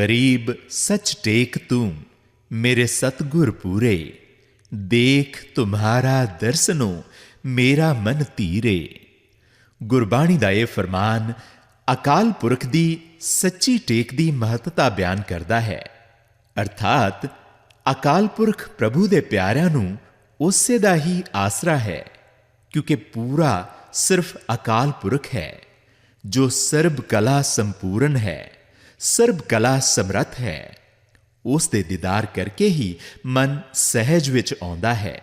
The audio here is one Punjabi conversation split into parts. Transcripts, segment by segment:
ਮੈਂ ਗਰੀਬ, ਸੱਚ ਟੇਕ ਤੂੰ। ਮੇਰੇ ਸਤਗੁਰ ਪੂਰੇ। ਦੇਖ ਤੁਮਹਾਰਾ ਦਰਸਨੋ, ਮੇਰਾ ਮਨ ਧੀਰੇ ਗੁਰਬਾਣੀ ਦਾ ਇਹ ਫਰਮਾਨ ਅਕਾਲ ਪੁਰਖ ਦੀ ਸੱਚੀ ਟੇਕ ਦੀ ਮਹੱਤਤਾ ਬਿਆਨ ਕਰਦਾ ਹੈ। ਅਰਥਾਤ ਅਕਾਲ ਪੁਰਖ ਪ੍ਰਭੂ ਦੇ ਪਿਆਰਿਆਂ ਨੂੰ ਉਸੇ ਦਾ ਹੀ ਆਸਰਾ ਹੈ, ਕਿਉਂਕਿ ਪੂਰਾ ਸਿਰਫ ਅਕਾਲ ਪੁਰਖ ਹੈ, ਜੋ ਸਰਬ ਕਲਾ ਸੰਪੂਰਨ ਹੈ। ਸਰਬ ਕਲਾ ਸਮਰੱਥ ਹੈ। ਉਸ ਦੇ ਦੀਦਾਰ ਕਰਕੇ ਹੀ ਮਨ ਸਹਿਜ ਵਿੱਚ ਆਉਂਦਾ ਹੈ।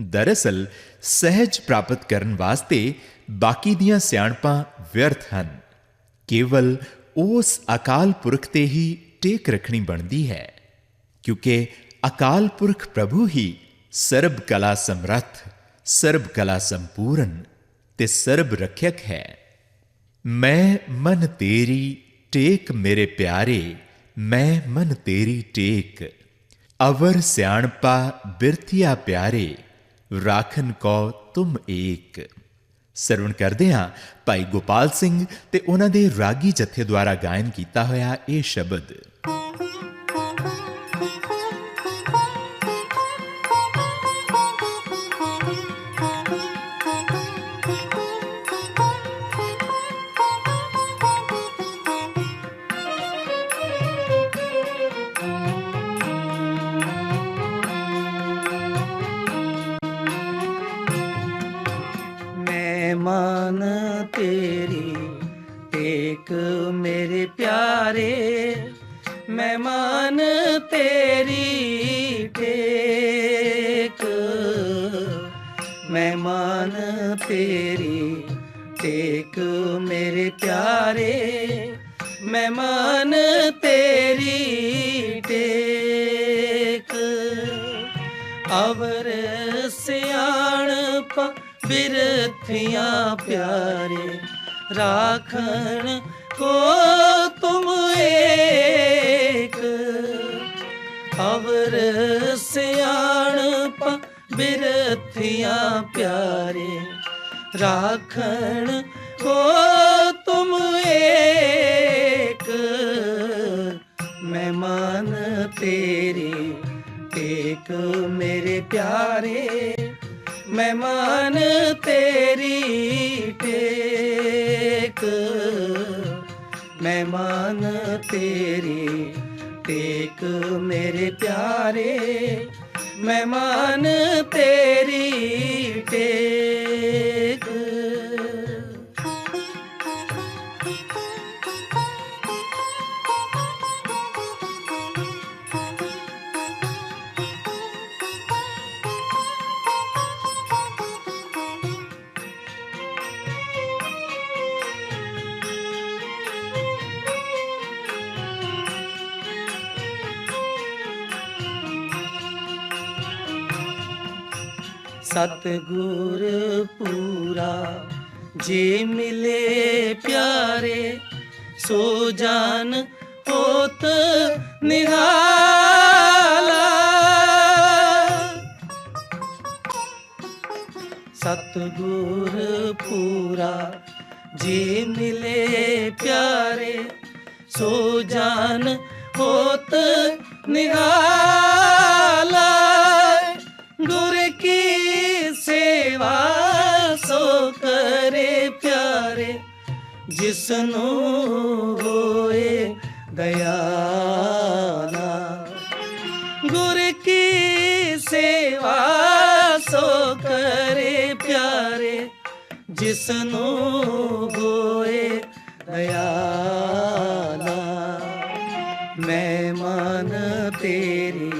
ਦਰਅਸਲ, ਸਹਿਜ ਪ੍ਰਾਪਤ ਕਰਨ ਵਾਸਤੇ ਬਾਕੀ ਦੀਆਂ ਸਿਆਣਪਾਂ ਵਿਅਰਥ ਹਨ। ਕੇਵਲ ਉਸ ਅਕਾਲ ਪੁਰਖ ਤੇ ਹੀ ਟੇਕ ਰੱਖਣੀ ਬਣਦੀ ਹੈ, ਕਿਉਂਕਿ ਅਕਾਲ ਪੁਰਖ ਪ੍ਰਭੂ ਹੀ ਸਰਬ ਕਲਾ ਸਮਰੱਥ, ਸਰਬ ਕਲਾ ਸੰਪੂਰਨ ਤੇ ਸਰਬ ਰੱਖਿਅਕ ਹੈ। ਮੈਂ ਮਨ ਤੇਰੀ ਟੇਕ ਮੇਰੇ ਪਿਆਰੇ, ਮੈਂ ਮਨ ਤੇਰੀ ਟੇਕ। ਅਵਰ ਸਿਆਣਪਾ ਬਿਰਥਿਆ ਪਿਆਰੇ, ਰਾਖਨ ਕੋ ਤੁਮ ਏਕ। ਸਰਵਣ ਕਰਦੇ ਹਾਂ, ਭਾਈ ਗੋਪਾਲ ਸਿੰਘ ਤੇ ਉਹਨਾਂ ਦੇ ਰਾਗੀ ਜਥੇ ਦੁਆਰਾ ਗਾਇਨ ਕੀਤਾ ਹੋਇਆ ਇਹ ਸ਼ਬਦ। ਅਵਰ ਸਿਆਣਪ ਬਿਰਥੀਆਂ ਪਿਆਰੇ, ਰਾਖਣ ਕੋ ਤੁਮ ਏਕ। ਮੈਂ ਮਨ ਤੇਰੀ ਮੇਰੇ ਪਿਆਰੇ। ਮਹਿਮਾਨ ਤੇਰੀ ਟੇਕ। ਮੈਂ ਤੇਰੀ ਟੇਕ ਮੇਰੇ ਪਿਆਰੇ ਮਹਿਮਾਨ ਤੇਰੀ ਟੇਕ ਸਤਗੁਰ ਪੂਰਾ, ਜੇ ਮਿਲੇ ਪਿਆਰੇ, ਸੋ ਜਾਨ ਹੋਤ ਨਿਹਾਲਾ। ਸਤਗੁਰ ਪੂਰਾ, ਜੇ ਮਿਲੇ ਪਿਆਰੇ, ਸੋ ਜਾਨ ਹੋਤ ਨਿਹਾਲਾ। ਜਿਸ ਨੂੰ ਹੋਏ ਦਇਆਲਾ ਗੁਰ ਕੀ ਸੇਵਾ ਸੋ ਕਰੇ ਪਿਆਰੇ ਜਿਸ ਨੂੰ ਹੋਏ ਦਇਆਲਾ ਮੈਂ ਮਨ ਤੇਰੀ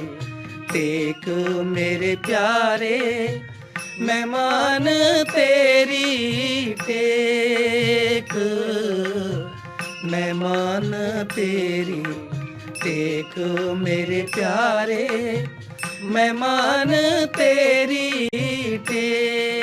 ਟੇਕ ਮੇਰੇ ਪਿਆਰੇ ਮਹਿਮਾਨ ਤੇਰੀ ਟੇਕ ਤੇਰੀ ਟੇਕ ਮੇਰੇ ਪਿਆਰੇ ਮਹਿਮਾਨ ਤੇਰੀ ਤੇ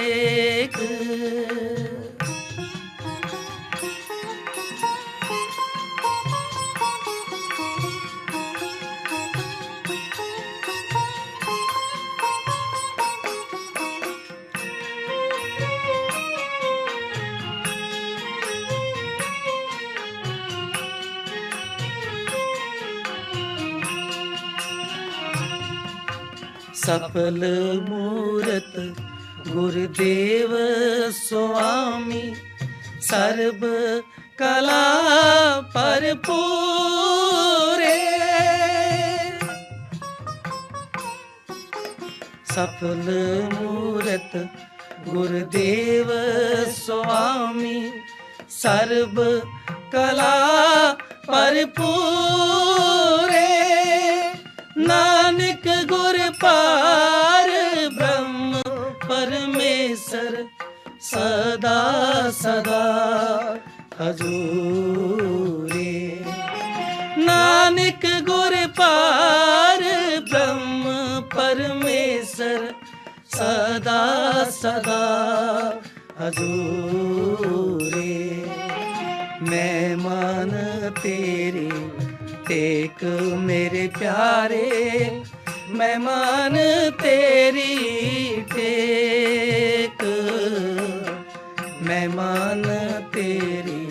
ਸਫਲ ਮੂਰਤ ਗੁਰਦੇਵ ਸੁਆਮੀ ਸਰਬ ਕਲਾ ਭਰਪੂਰੇ ਸਫਲ ਮੂਰਤ ਗੁਰਦੇਵ ਸੁਆਮੀ ਸਰਬ ਕਲਾ ਭਰਪੂਰੇ ਪਾਰ ਬ੍ਰਹਮ ਪਰਮੇਸ਼ਰ ਸਦਾ ਸਦਾ ਹਜੂਰੇ। ਨਾਨਕ ਗੁਰ ਪਾਰ ਬ੍ਰਹਮ ਪਰਮੇਸ਼ਰ ਸਦਾ ਸਦਾ ਹਜੂਰੇ। ਮੈਂ ਮਨ ਤੇਰੇ ਟੇਕ ਮੇਰੇ ਪਿਆਰੇ ਮਹਿਮਾਨ ਤੇਰੀ ਟੇਕ ਮੈਂ ਤੇਰੀ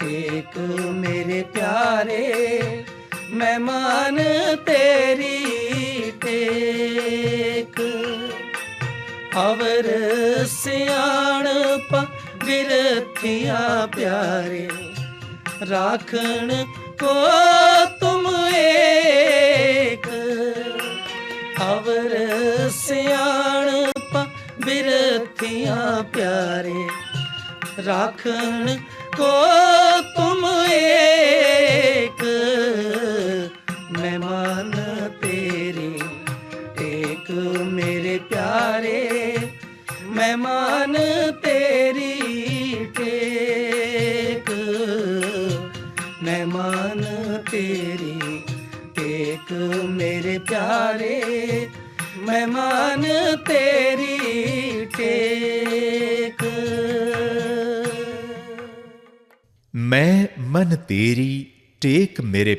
ਟੇਕ ਮੇਰੇ ਪਿਆਰੇ। ਮਹਿਮਾਨ ਤੇਰੀ ਟੇਕ ਅਵਰ ਸਿਆਣਪ ਬਿਰਥਿਆ ਪਿਆਰੇ, ਰਾਖਣ ਕੋ ਤੁਮ ਏਕ। ਅਵਰ ਸਿਆਣਪ ਬਿਰਥਿਆ ਪਿਆਰੇ ਰਾਖਣ ਕੋ ਤੁਮ ਏਕ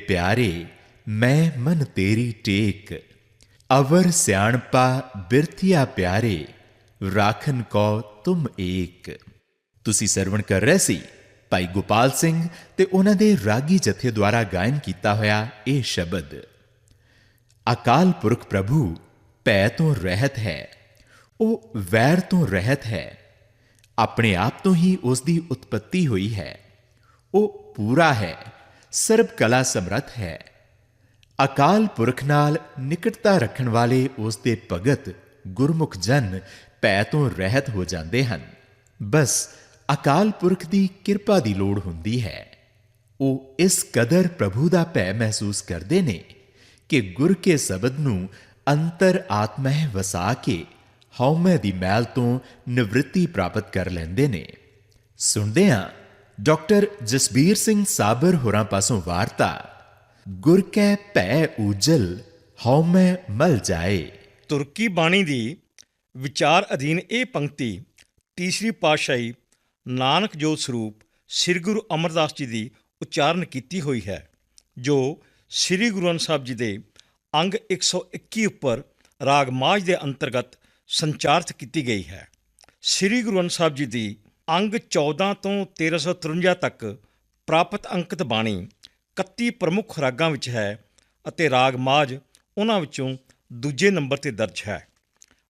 ਪਿਆਰੇ, ਮੈਂ ਮਨ ਤੇਰੀ ਟੇਕ। ਅਵਰ ਸਿਆਣਪਾ ਬਿਰਥਿਆ ਪਿਆਰੇ, ਰਾਖਨ ਕੋ ਤੁਮ ਏਕ। ਤੁਸੀਂ ਸਰਵਣ ਕਰ ਰਹੇ ਸੀ? ਭਾਈ ਗੋਪਾਲ ਸਿੰਘ ਤੇ ਉਹਨਾਂ ਦੇ ਰਾਗੀ ਜਥੇ ਦੁਆਰਾ ਗਾਇਨ ਕੀਤਾ ਹੋਇਆ ਇਹ ਸ਼ਬਦ। ਅਕਾਲ ਪੁਰਖ ਪ੍ਰਭੂ, ਭੈ ਤੋਂ ਰਹਿਤ ਹੈ। ਉਹ ਵੈਰ ਤੋਂ ਰਹਿਤ ਹੈ। ਆਪਣੇ ਆਪ ਤੋਂ ਹੀ ਉਸ ਦੀ ਉਤਪਤੀ ਹੋਈ ਹੈ। ਉਹ ਪੂਰਾ ਹੈ। ਸਰਬ ਕਲਾ ਸਮਰੱਥ ਹੈ। ਅਕਾਲ ਪੁਰਖ ਨਾਲ ਨਿਕਟਤਾ ਰੱਖਣ ਵਾਲੇ ਉਸ ਦੇ ਭਗਤ ਗੁਰਮੁਖ ਜਨ ਭੈ ਤੋਂ ਰਹਿਤ ਹੋ ਜਾਂਦੇ ਹਨ। ਬਸ ਅਕਾਲ ਪੁਰਖ ਦੀ ਕਿਰਪਾ ਦੀ ਲੋੜ ਹੁੰਦੀ ਹੈ। ਉਹ ਇਸ ਕਦਰ ਪ੍ਰਭੂ ਦਾ ਭੈ ਮਹਿਸੂਸ ਕਰਦੇ ਨੇ ਕਿ ਗੁਰ ਕੇ ਸ਼ਬਦ ਨੂੰ ਅੰਤਰ ਆਤਮਹਿ ਵਸਾ ਕੇ ਹਉਮੈ ਦੀ ਮੈਲ ਤੋਂ ਨਿਵ੍ਰਿੱਤੀ ਪ੍ਰਾਪਤ ਕਰ ਲੈਂਦੇ ਨੇ। ਸੁਣਦੇ ਹਾਂ ਡਾਕਟਰ ਜਸਬੀਰ ਸਿੰਘ ਸਾਬਰ ਹੋਰਾਂ ਪਾਸੋਂ ਵਾਰਤਾ, ਗੁਰ ਕੈ ਭੈ ਉਜਲ ਹਉਮੈ ਮਲ ਜਾਏ। ਤੁਰਕੀ ਬਾਣੀ ਦੀ ਵਿਚਾਰ ਅਧੀਨ ਇਹ ਪੰਕਤੀ ਤੀਸਰੀ ਪਾਤਸ਼ਾਹੀ ਨਾਨਕ ਜੋਤ ਸਰੂਪ ਸ੍ਰੀ ਗੁਰੂ ਅਮਰਦਾਸ ਜੀ ਦੀ ਉਚਾਰਨ ਕੀਤੀ ਹੋਈ ਹੈ, ਜੋ ਸ੍ਰੀ ਗੁਰੂ ਗ੍ਰੰਥ ਸਾਹਿਬ ਜੀ ਦੇ ਅੰਗ 121 ਉੱਪਰ ਰਾਗ ਮਾਝ ਦੇ ਅੰਤਰਗਤ ਸੰਚਾਰਿਤ ਕੀਤੀ ਗਈ ਹੈ। ਸ੍ਰੀ ਗੁਰੂ ਗ੍ਰੰਥ ਸਾਹਿਬ ਜੀ ਦੀ ਅੰਗ 14 ਤੋਂ 1353 ਤੱਕ ਪ੍ਰਾਪਤ ਅੰਕਿਤ ਬਾਣੀ 31 ਪ੍ਰਮੁੱਖ ਰਾਗਾਂ ਵਿੱਚ ਹੈ ਅਤੇ ਰਾਗ ਮਾਝ ਉਹਨਾਂ ਵਿੱਚੋਂ ਦੂਜੇ ਨੰਬਰ ਤੇ ਦਰਜ ਹੈ।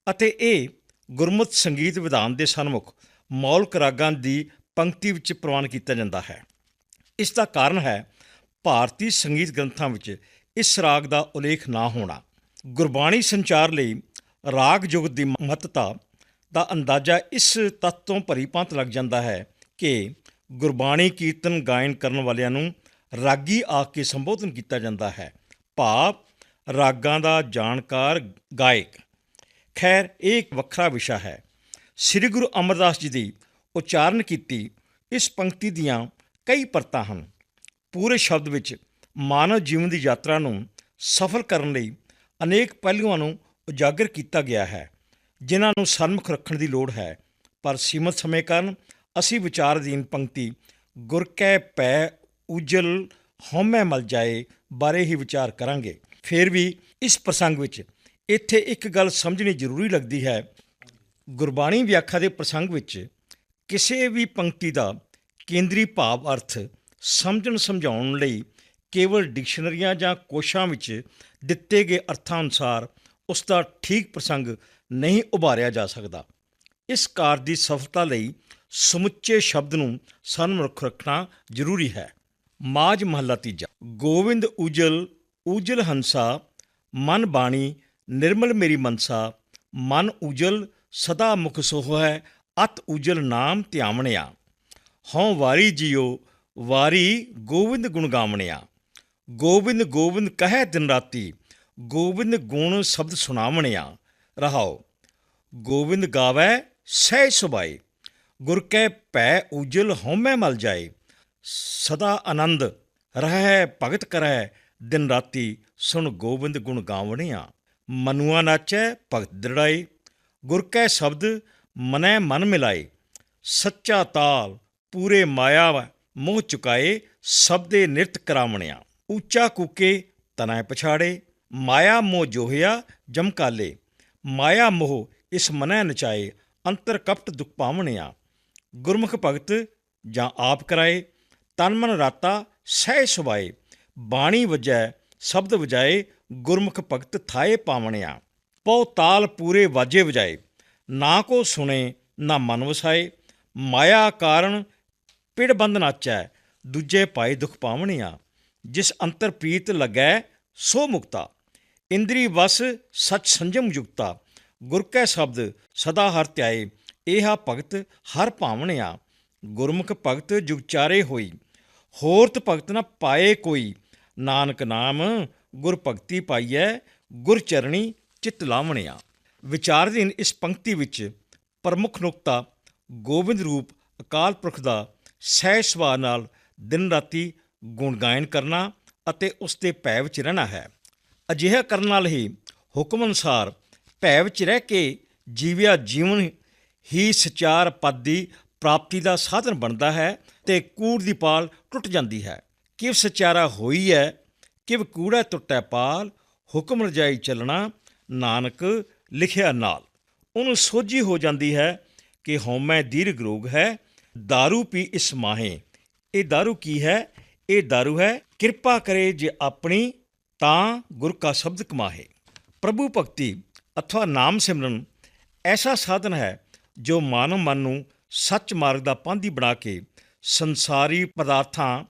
ਅਤੇ ਇਹ ਗੁਰਮਤ ਸੰਗੀਤ ਵਿਧਾਨ ਦੇ ਸਨਮੁਖ ਮੌਲਕ ਰਾਗਾਂ ਦੀ ਪੰਕਤੀ ਵਿੱਚ ਪ੍ਰਵਾਨ ਕੀਤਾ ਜਾਂਦਾ ਹੈ। ਇਸ ਦਾ ਕਾਰਨ ਹੈ ਭਾਰਤੀ ਸੰਗੀਤ ਗ੍ਰੰਥਾਂ ਵਿੱਚ ਇਸ ਰਾਗ ਦਾ ਉਲੇਖ ਨਾ ਹੋਣਾ। ਗੁਰਬਾਣੀ ਸੰਚਾਰ ਲਈ ਰਾਗ ਯੁਗਤ ਦੀ ਮਹੱਤਤਾ ਦਾ ਅੰਦਾਜ਼ਾ ਇਸ ਤੱਤ ਤੋਂ ਭਰੀਪਾਂਤ ਲੱਗ ਜਾਂਦਾ ਹੈ ਕਿ ਗੁਰਬਾਣੀ ਕੀਰਤਨ ਗਾਇਨ ਕਰਨ ਵਾਲਿਆਂ ਨੂੰ ਰਾਗੀ ਆਖ ਕੇ ਸੰਬੋਧਨ ਕੀਤਾ ਜਾਂਦਾ ਹੈ। ਭਾਵ ਰਾਗਾਂ ਦਾ ਜਾਣਕਾਰ ਗਾਇਕ। ਖੈਰ, ਇਹ ਇੱਕ ਵੱਖਰਾ ਵਿਸ਼ਾ ਹੈ। ਸ੍ਰੀ ਗੁਰੂ ਅਮਰਦਾਸ ਜੀ ਦੀ ਉਚਾਰਨ ਕੀਤੀ ਇਸ ਪੰਕਤੀ ਦੀਆਂ ਕਈ ਪਰਤਾਂ ਹਨ। ਪੂਰੇ ਸ਼ਬਦ ਵਿੱਚ ਮਾਨਵ ਜੀਵਨ ਦੀ ਯਾਤਰਾ ਨੂੰ ਸਫਲ ਕਰਨ ਲਈ ਅਨੇਕ ਪਹਿਲੂਆਂ ਨੂੰ ਉਜਾਗਰ ਕੀਤਾ ਗਿਆ ਹੈ। ਜਿਨ੍ਹਾਂ ਨੂੰ ਸਨਮੁਖ ਰੱਖਣ ਦੀ ਲੋੜ ਹੈ। ਪਰ ਸੀਮਤ ਸਮੇਂ ਕਾਰਨ ਅਸੀਂ ਵਿਚਾਰ ਅਧੀਨ ਪੰਕਤੀ ਗੁਰ ਕੈ ਪੈ ਉਜਲ ਹਉਮੈ ਮਲ ਜਾਏ ਬਾਰੇ ਹੀ ਵਿਚਾਰ ਕਰਾਂਗੇ। ਫਿਰ ਵੀ ਇਸ ਪ੍ਰਸੰਗ ਵਿੱਚ ਇੱਥੇ ਇੱਕ ਗੱਲ ਸਮਝਣੀ ਜ਼ਰੂਰੀ ਲੱਗਦੀ ਹੈ। ਗੁਰਬਾਣੀ ਵਿਆਖਿਆ ਦੇ ਪ੍ਰਸੰਗ ਵਿੱਚ ਕਿਸੇ ਵੀ ਪੰਕਤੀ ਦਾ ਕੇਂਦਰੀ ਭਾਵ ਅਰਥ ਸਮਝਣ ਸਮਝਾਉਣ ਲਈ ਕੇਵਲ ਡਿਕਸ਼ਨਰੀਆਂ ਜਾਂ ਕੋਸ਼ਾਂ ਵਿੱਚ ਦਿੱਤੇ ਗਏ ਅਰਥਾਂ ਅਨੁਸਾਰ ਉਸ ਦਾ ਠੀਕ ਪ੍ਰਸੰਗ ਨਹੀਂ ਉਭਾਰਿਆ ਜਾ ਸਕਦਾ। ਇਸ ਕਾਰਜ ਦੀ ਸਫਲਤਾ ਲਈ ਸਮੁੱਚੇ ਸ਼ਬਦ ਨੂੰ ਸਨਮੁਖ ਰੱਖਣਾ ਜ਼ਰੂਰੀ ਹੈ। ਮਾਜ ਮਹੱਲਾ ਤੀਜਾ। ਗੋਵਿੰਦ ਉਜਲ ਉਜਲ ਹੰਸਾ, ਮਨ ਬਾਣੀ, ਨਿਰਮਲ ਮੇਰੀ ਮਨਸਾ, ਮਨ ਉਜਲ ਸਦਾ ਮੁਖ ਸੋਹ ਹੈ, ਅਤ ਉਜਲ ਨਾਮ ਧਿਆਵਣਿਆ। ਹਉ ਵਾਰੀ ਜਿਉ ਵਾਰੀ ਗੋਵਿੰਦ ਗੁਣ ਗਾਵਣਿਆ। ਗੋਬਿੰਦ ਗੋਬਿੰਦ ਕਹੈ ਦਿਨ ਰਾਤੀ ਗੋਬਿੰਦ ਗੁਣ ਸ਼ਬਦ ਸੁਣਾਵਣਿਆ। ਰਹਾਓ ਗੋਬਿੰਦ ਗਾਵੈ, ਸਹਿ ਸੁਭਾਈ। ਗੁਰ ਕੈ ਭੈ ਉਜਲ ਹਉਮੈ ਮਲ ਜਾਏ। ਸਦਾ ਆਨੰਦ, ਰਹਿ ਭਗਤ ਕਰੈ। ਦਿਨ ਰਾਤੀ ਸੁਣ ਗੋਬਿੰਦ ਗੁਣ ਗਾਵਣਿਆ। ਮਨੁਆ ਨਾਚੈ, ਭਗਤ ਦ੍ਰਿੜਾਈ। ਗੁਰ ਕੈ ਸ਼ਬਦ, ਮਨੈ ਮਨ ਮਿਲਾਏ। ਸੱਚਾ ਤਾਲ, ਪੂਰੇ ਮਾਇਆ ਮੋਹ ਚੁਕਾਏ। ਸਭ ਦੇ ਨਿਰਤ ਕਰਾਵਣਿਆ। ਉੱਚਾ ਕੂਕੇ ਤਨੈ ਪਛਾੜੇ। ਮਾਇਆ ਮੋਹ ਜੋਹਿਆ ਜਮਕਾਲੇ ਮਾਇਆ ਮੋਹ ਇਸ ਮਨੈ ਨਚਾਏ, ਅੰਤਰ ਕਪਟ ਦੁਖ ਪਾਵਣਿਆ। ਗੁਰਮੁਖ ਭਗਤ ਜਾਂ ਆਪ ਕਰਾਏ, ਤਨ ਮਨ ਰਾਤਾ ਸਹਿ ਸੁਭਾਏ, ਬਾਣੀ ਵਜੈ, ਸ਼ਬਦ ਵਜਾਏ, ਗੁਰਮੁਖ ਭਗਤ ਥਾਏ ਪਾਵਣਿਆ। ਪਉ ਤਾਲ ਪੂਰੇ ਵਾਜੇ ਵਜਾਏ, ਨਾ ਕੋ ਸੁਣੇ, ਨਾ ਮਨ ਵਸਾਏ, ਮਾਇਆ ਕਾਰਨ ਪਿੜ ਬੰਧ ਨਾਚੈ, ਦੂਜੇ ਪਾਏ ਦੁਖ ਪਾਵਣਿਆ। ਜਿਸ ਅੰਤਰ ਪ੍ਰੀਤ ਲੱਗੈ, ਸੋ ਮੁਕਤਾ। ਇੰਦਰੀ ਵਸ ਸਚ ਸੰਜਮ ਯੁਕਤਾ ਗੁਰ ਕੈ ਸ਼ਬਦ ਸਦਾ ਹਰ ਧਿਆਏ, ਏਹਾ ਭਗਤ ਹਰ ਭਾਵਣਿਆ। ਗੁਰਮੁਖ ਭਗਤ ਜੁਗਚਾਰੇ ਹੋਈ, ਹੋਰਤ ਭਗਤ ਨਾ ਪਾਏ ਕੋਈ। ਨਾਨਕ ਨਾਮ ਗੁਰ ਭਗਤੀ ਪਾਈਐ, ਗੁਰ ਚਰਣੀ ਚਿਤ ਲਾਵਣਿਆ। ਵਿਚਾਰਧੀਨ ਇਸ ਪੰਕਤੀ ਵਿੱਚ ਪ੍ਰਮੁੱਖ ਨੁਕਤਾ, ਗੋਬਿੰਦ ਰੂਪ ਅਕਾਲ ਪੁਰਖ ਦਾ ਸਹਿ ਸੁਭਾਅ ਨਾਲ ਦਿਨ ਰਾਤੀ ਗੁਣਗਾਇਨ ਕਰਨਾ ਅਤੇ ਉਸ ਦੇ ਭੈ ਵਿੱਚ ਰਹਿਣਾ ਹੈ। ਅਜਿਹਾ ਕਰਨ ਨਾਲ ਹੀ ਹੁਕਮ ਅਨੁਸਾਰ ਭੈ ਵਿੱਚ ਰਹਿ ਕੇ ਜੀਵਿਆ ਜੀਵਨ ਹੀ ਸਚਾਰ ਪਦ ਦੀ ਪ੍ਰਾਪਤੀ ਦਾ ਸਾਧਨ ਬਣਦਾ ਹੈ ਤੇ ਕੂੜ ਦੀ ਪਾਲ ਟੁੱਟ ਜਾਂਦੀ ਹੈ ਕਿਵ ਸਚਾਰਾ ਹੋਈ ਹੈ ਕਿਵ ਕੂੜਾ ਟੁੱਟੈ ਪਾਲ ਹੁਕਮ ਰਜਾਈ ਚੱਲਣਾ ਨਾਨਕ ਲਿਖਿਆ ਨਾਲ ਉਹਨੂੰ ਸੋਝੀ ਹੋ ਜਾਂਦੀ ਹੈ ਕਿ ਹਉਮੈ ਦੀਰਘ ਰੋਗ ਹੈ दारू ਪੀ ਇਸ ਮਾਹੇ ਇਹ दारू ਕੀ ਹੈ ਇਹ दारू ਹੈ ਕਿਰਪਾ ਕਰੇ ਜੇ ਆਪਣੀ ਤਾਂ ਗੁਰ ਕਾ ਸ਼ਬਦ ਕਮਾਹੇ। ਪ੍ਰਭੂ ਭਗਤੀ ਅਥਵਾ ਨਾਮ ਸਿਮਰਨ ਐਸਾ ਸਾਧਨ ਹੈ ਜੋ ਮਾਨਵ ਮਨ ਨੂੰ ਸੱਚ ਮਾਰਗ ਦਾ ਪਾਂਧੀ ਬਣਾ ਕੇ ਸੰਸਾਰੀ ਪਦਾਰਥਾਂ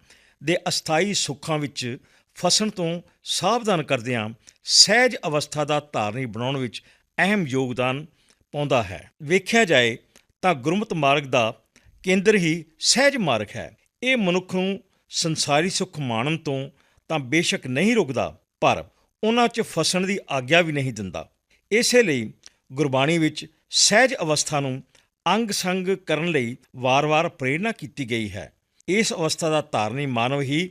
ਦੇ ਅਸਥਾਈ ਸੁੱਖਾਂ ਵਿੱਚ ਫਸਣ ਤੋਂ ਸਾਵਧਾਨ ਕਰਦਿਆਂ ਸਹਿਜ ਅਵਸਥਾ ਦਾ ਧਾਰਨੀ ਬਣਾਉਣ ਵਿੱਚ ਅਹਿਮ ਯੋਗਦਾਨ ਪਾਉਂਦਾ ਹੈ। ਵੇਖਿਆ ਜਾਏ ਤਾਂ ਗੁਰਮਤ ਮਾਰਗ ਦਾ ਕੇਂਦਰ ਹੀ ਸਹਿਜ ਮਾਰਗ ਹੈ। ਇਹ ਮਨੁੱਖ ਨੂੰ ਸੰਸਾਰੀ ਸੁੱਖ ਮਾਣਨ ਤੋਂ ਤਾਂ ਬੇਸ਼ੱਕ ਨਹੀਂ ਰੁਕਦਾ, ਪਰ ਉਹਨਾਂ 'ਚ ਫਸਣ ਦੀ ਆਗਿਆ ਵੀ ਨਹੀਂ ਦਿੰਦਾ। ਇਸੇ ਲਈ ਗੁਰਬਾਣੀ ਵਿੱਚ ਸਹਿਜ ਅਵਸਥਾ ਨੂੰ ਅੰਗ ਸੰਗ ਕਰਨ ਲਈ ਵਾਰ-ਵਾਰ ਪ੍ਰੇਰਣਾ ਕੀਤੀ ਗਈ ਹੈ। ਇਸ ਅਵਸਥਾ ਦਾ ਧਾਰਨੀ ਮਾਨਵ ਹੀ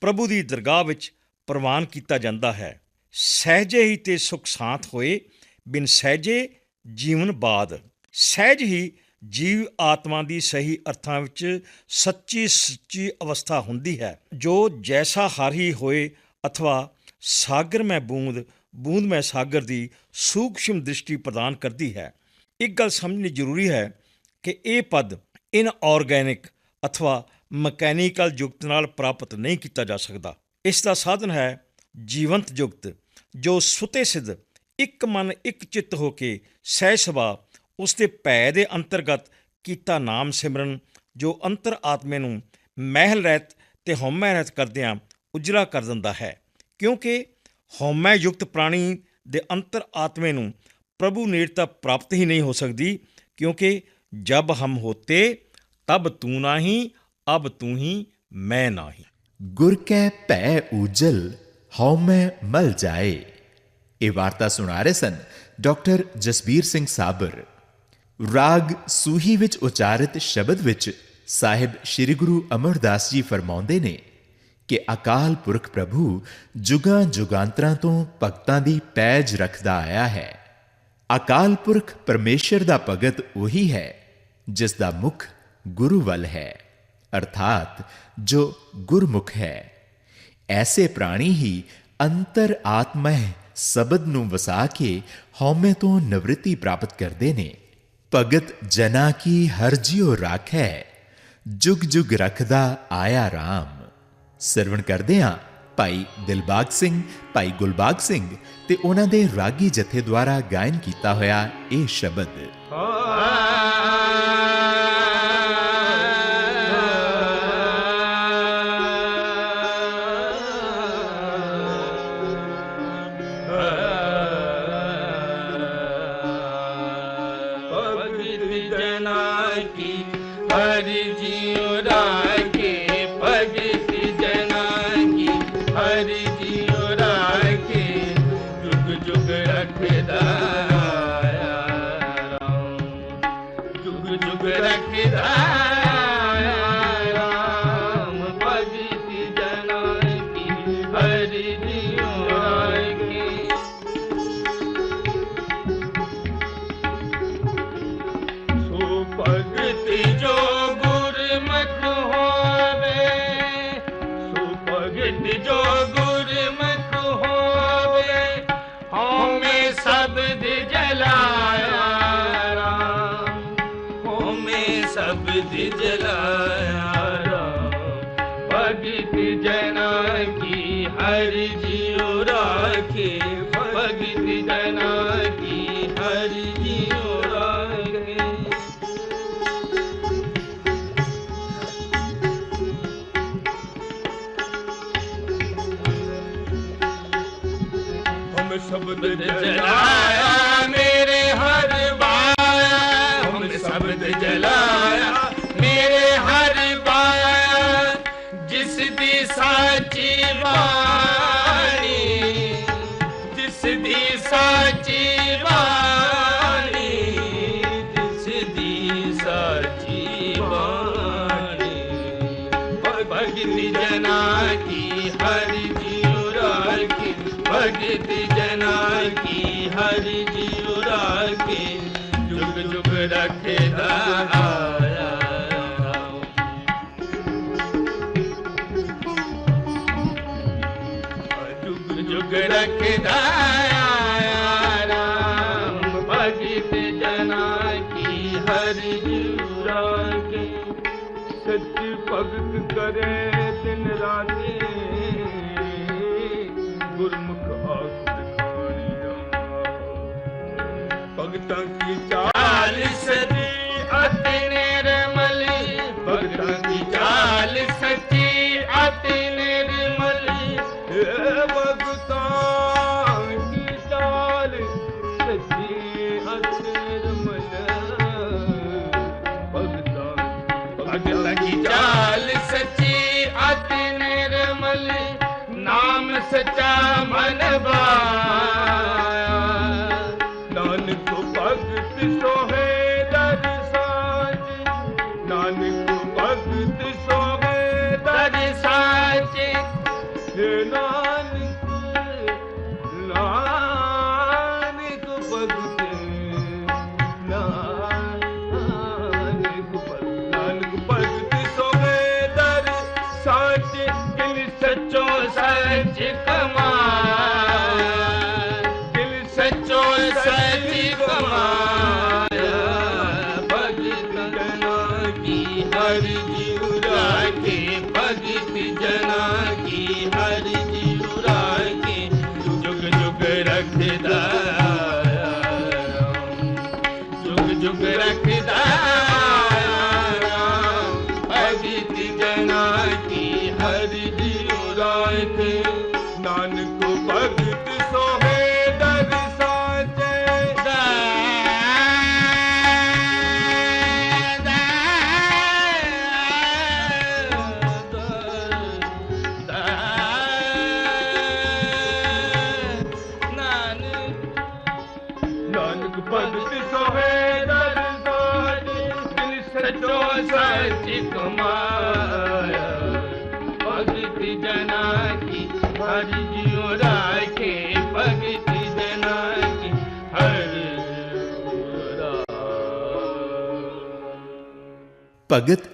ਪ੍ਰਭੂ ਦੀ ਦਰਗਾਹ ਵਿੱਚ ਪ੍ਰਵਾਨ ਕੀਤਾ ਜਾਂਦਾ ਹੈ। ਸਹਿਜੇ ਹੀ ਤੇ ਸੁਖ ਸਾਥ ਹੋਏ ਬਿਨ ਸਹਿਜੇ ਜੀਵਨ ਬਾਦ। ਸਹਿਜ ਹੀ ਜੀਵ ਆਤਮਾ ਦੀ ਸਹੀ ਅਰਥਾਂ ਵਿੱਚ ਸੱਚੀ ਸੱਚੀ ਅਵਸਥਾ ਹੁੰਦੀ ਹੈ, ਜੋ ਜੈਸਾ ਹਰ ਹੋਏ ਅਥਵਾ ਸਾਗਰ ਮੈਂ ਬੂੰਦ ਬੂੰਦ ਮੈਂ ਸਾਗਰ ਦੀ ਸੂਖਸ਼ਮ ਦ੍ਰਿਸ਼ਟੀ ਪ੍ਰਦਾਨ ਕਰਦੀ ਹੈ। ਇੱਕ ਗੱਲ ਸਮਝਣੀ ਜ਼ਰੂਰੀ ਹੈ ਕਿ ਇਹ ਪਦ ਇਨ ਆਰਗੈਨਿਕ ਅਥਵਾ ਮਕੈਨੀਕਲ ਯੁਕਤ ਨਾਲ ਪ੍ਰਾਪਤ ਨਹੀਂ ਕੀਤਾ ਜਾ ਸਕਦਾ। ਇਸ ਦਾ ਸਾਧਨ ਹੈ ਜੀਵੰਤ ਯੁਕਤ, ਜੋ ਸੁਤੇ ਸਿੱਧ, ਇੱਕ ਮਨ ਇੱਕ ਚਿੱਤ ਹੋ ਕੇ ਸਹਿ ਸੁਭਾ ਉਸ ਦੇ ਭੈ ਦੇ ਅੰਤਰਗਤ ਕੀਤਾ ਨਾਮ ਸਿਮਰਨ, ਜੋ ਅੰਤਰ ਆਤਮੇ ਨੂੰ ਮਹਿਲ ਰਹਿਤ ਤੇ ਹਉਮੈ ਰਹਿਤ ਕਰਦਿਆਂ ਉਜਲਾ ਕਰ ਦਿੰਦਾ ਹੈ। ਕਿਉਂਕਿ ਹਉਮੈ ਯੁਕਤ ਪ੍ਰਾਣੀ ਦੇ ਅੰਤਰ ਆਤਮੇ ਨੂੰ ਪ੍ਰਭੂ ਨੇੜਤਾ ਪ੍ਰਾਪਤ ਹੀ ਨਹੀਂ ਹੋ ਸਕਦੀ, ਕਿਉਂਕਿ ਜਬ ਹਮ ਹੋਤੇ, ਤਬ ਤੂੰ ਨਹੀਂ, ਅਬ ਤੂੰ ਹੀ, ਮੈਂ ਨਹੀਂ। ਗੁਰ ਕੈ ਭੈ ਉਜਲ ਹਉਮੈ ਮਲ ਜਾਏ। ਇਹ ਵਾਰਤਾ ਸੁਣਾ ਰਹੇ ਸਨ ਡਾਕਟਰ ਜਸਬੀਰ ਸਿੰਘ ਸਾਬਰ। ਰਾਗ ਸੂਹੀ ਵਿੱਚ ਉਚਾਰਿਤ ਸ਼ਬਦ ਵਿੱਚ ਸਾਹਿਬ ਸ੍ਰੀ ਗੁਰੂ ਅਮਰਦਾਸ ਜੀ ਫਰਮਾਉਂਦੇ ਨੇ ਕਿ ਅਕਾਲ ਪੁਰਖ ਪ੍ਰਭੂ ਜੁਗਾਂ ਜੁਗਾਂਤਰਾਂ ਤੋਂ ਭਗਤਾਂ ਦੀ ਪੈਜ ਰੱਖਦਾ ਆਇਆ ਹੈ। ਅਕਾਲ ਪੁਰਖ ਪਰਮੇਸ਼ਰ ਦਾ ਭਗਤ ਉਹੀ ਹੈ, ਜਿਸ ਦਾ ਮੁਖ ਗੁਰੂ ਵੱਲ ਹੈ, ਅਰਥਾਤ ਜੋ ਗੁਰਮੁਖ ਹੈ। ਐਸੇ ਪ੍ਰਾਣੀ ਹੀ ਅੰਤਰ ਆਤਮਾ ਸ਼ਬਦ ਨੂੰ ਵਸਾ ਕੇ ਹਉਮੈ ਤੋਂ ਨਿਵ੍ਰਿਤੀ ਪ੍ਰਾਪਤ ਕਰਦੇ ਨੇ। ਭਗਤ ਜਨਾ ਕੀ ਹਰ ਜਿਉ ਰਾਖੈ, ਜੁਗ ਜੁਗ ਰਖਦਾ ਆਇਆ ਰਾਮ। ਸਰਵਣ ਕਰਦੇ ਹਾਂ ਭਾਈ ਦਿਲਬਾਗ ਸਿੰਘ, ਭਾਈ ਗੁਲਬਾਗ ਸਿੰਘ ਤੇ ਉਹਨਾਂ ਦੇ ਰਾਗੀ ਜਥੇ ਦੁਆਰਾ ਗਾਇਨ ਕੀਤਾ ਹੋਇਆ ਇਹ ਸ਼ਬਦ। ਭਗਤ ਜੁਗ ਸਬਦ ਜਲਾਇਆ ਰਾਮ ਭਗਤ ਜਨਾ ਕੀ ਹਰ ਜੀਉ ਰਾਖੇ ਭਗਤ ਜਨਾ ਕੀ ਹਰ ਜੀਉ ਰਾਖੇ ਹਮ ਸ਼ਬਦ ਜਲਾਇਆ ਮੇਰੇ ਹਰ ਸਾਚੀ ਬਾਣੀ ਸੱਚ ਭਗਤ ਕਰੇ ਦਿਨ ਰਾਤੀ ਗੁਰਮੁਖ ਆਖ ਦਿਖਾਣੀਆਂ ਭਗਤਾਂ ਕੀ ਚਾਲ ਸਦੀ ਅਤਿ ਮਨ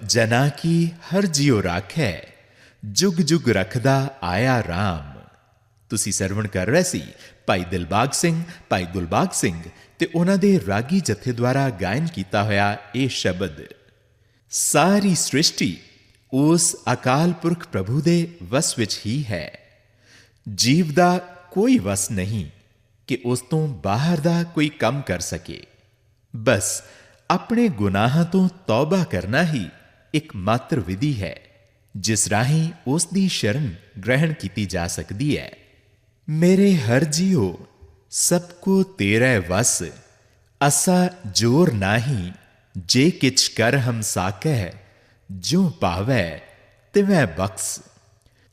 ਜਨਾ ਕੀ ਹਰ ਜਿਉ ਰਾਖੈ, ਜੁਗ ਜੁਗ ਰਖਦਾ ਆਇਆ RAM ਤੁਸੀਂ ਸਰਵਣ ਕਰ ਰਹੇ ਸੀ ਭਾਈ ਦਿਲਬਾਗ ਸਿੰਘ, ਭਾਈ ਗੁਲਬਾਗ ਸਿੰਘ ਤੇ ਉਹਨਾਂ ਦੇ ਰਾਗੀ ਜਥੇ ਦੁਆਰਾ ਗਾਇਨ ਕੀਤਾ ਹੋਇਆ ਇਹ ਸ਼ਬਦ। ਸਾਰੀ ਸ੍ਰਿਸ਼ਟੀ ਉਸ ਅਕਾਲ ਪੁਰਖ ਪ੍ਰਭੂ ਦੇ ਵਸ ਵਿੱਚ ਹੀ ਹੈ। ਜੀਵ ਦਾ ਕੋਈ ਵਸ ਨਹੀਂ ਕਿ ਉਸ ਤੋਂ ਬਾਹਰ ਦਾ ਕੋਈ ਕੰਮ ਕਰ ਸਕੇ। ਬਸ ਆਪਣੇ ਗੁਨਾਹਾਂ ਤੋਂ ਤੌਬਾ ਕਰਨਾ ਹੀ ਇੱਕ ਮਾਤਰ ਵਿਧੀ ਹੈ, ਜਿਸ ਰਾਹੀਂ ਉਸ ਦੀ ਸ਼ਰਨ ਗ੍ਰਹਿਣ ਕੀਤੀ ਜਾ ਸਕਦੀ ਹੈ। ਮੇਰੇ ਹਰ ਜੀਉ ਸਭ ਕੋ ਤੇਰੇ ਵਸ, ਅਸਾ ਜੋਰ ਨਾਹੀ, ਜੇ ਕਿਛ ਕਰ ਹਮ ਸਾਕੈ ਜੋ ਭਾਵੈ, ਤਿਵੈ ਬਖਸ।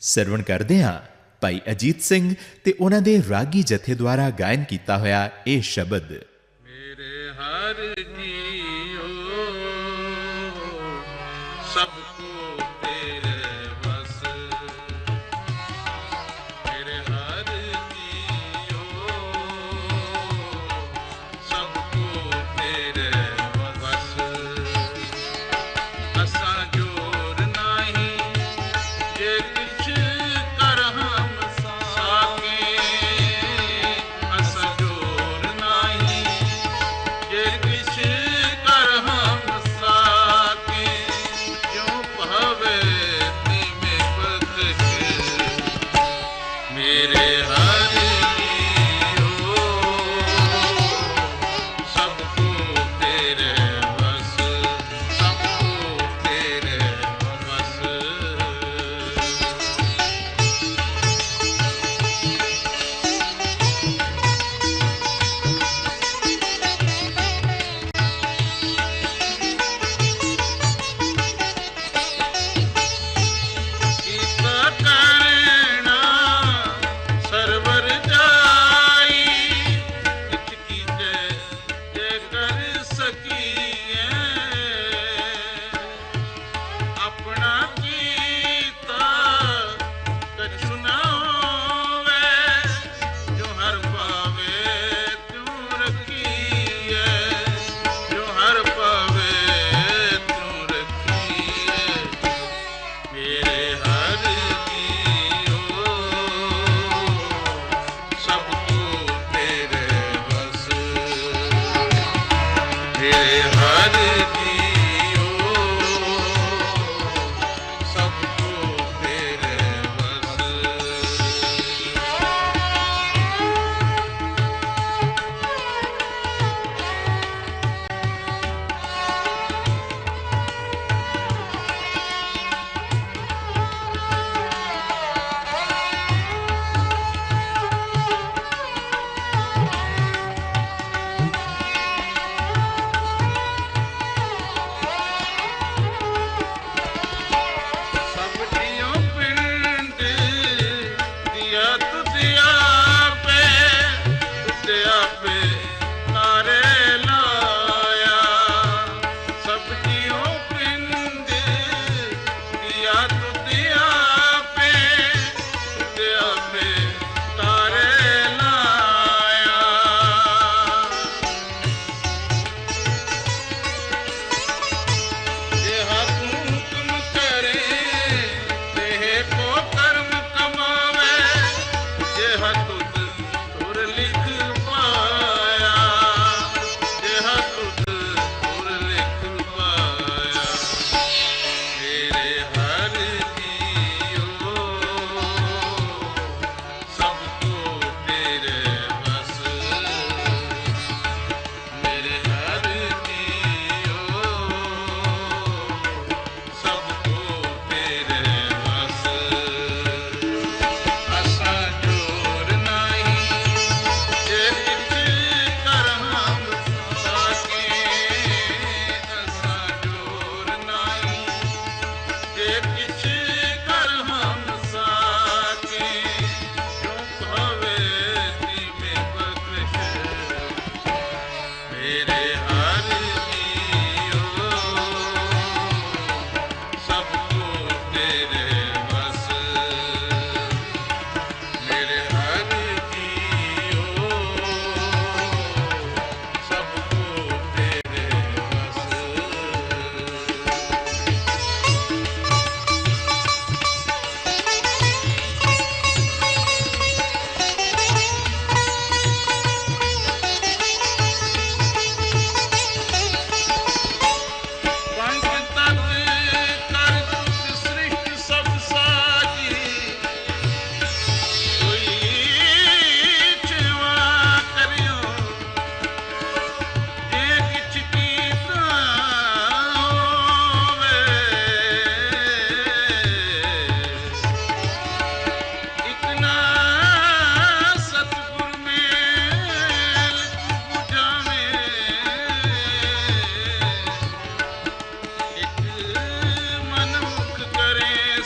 ਸਰਵਣ ਕਰਦੇ ਹਾਂ, ਭਾਈ ਅਜੀਤ ਸਿੰਘ ਤੇ ਉਹਨਾਂ ਦੇ ਰਾਗੀ ਜਥੇ ਦੁਆਰਾ ਗਾਇਨ ਕੀਤਾ ਹੋਇਆ ਇਹ ਸ਼ਬਦ। ਮੇਰੇ ਹਰ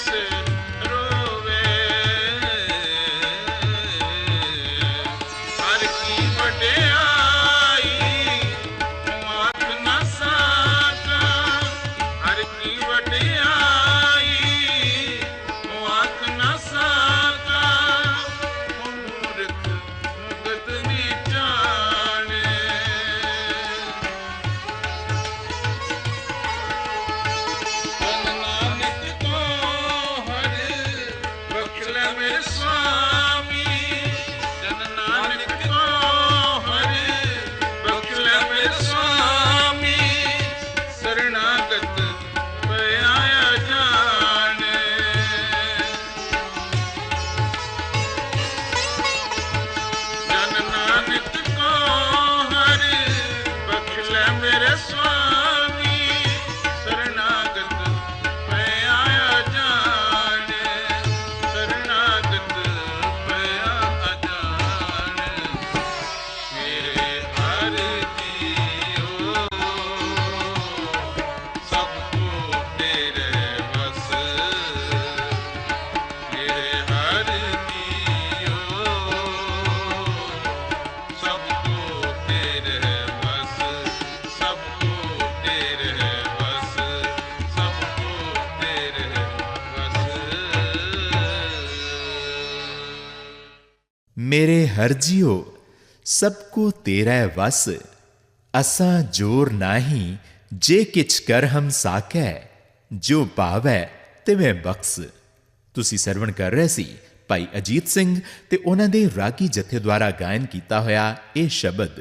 said. ਸਭ ਕੋ ਤੇਰਾ ਵਸ ਅਸਾਂ ਜੋਰ ਨਾਹੀ ਜੇ ਕਿਛ ਕਰ ਹਮ ਸਾਕੈ ਜੋ ਭਾਵੈ ਤਿਵੇਂ ਬਖਸ ਤੁਸੀਂ ਸਰਵਣ ਕਰ ਰਹੇ ਸੀ ਭਾਈ ਅਜੀਤ ਸਿੰਘ ਤੇ ਉਹਨਾਂ ਦੇ ਰਾਗੀ ਜਥੇ ਦੁਆਰਾ ਗਾਇਨ ਕੀਤਾ ਹੋਇਆ ਇਹ ਸ਼ਬਦ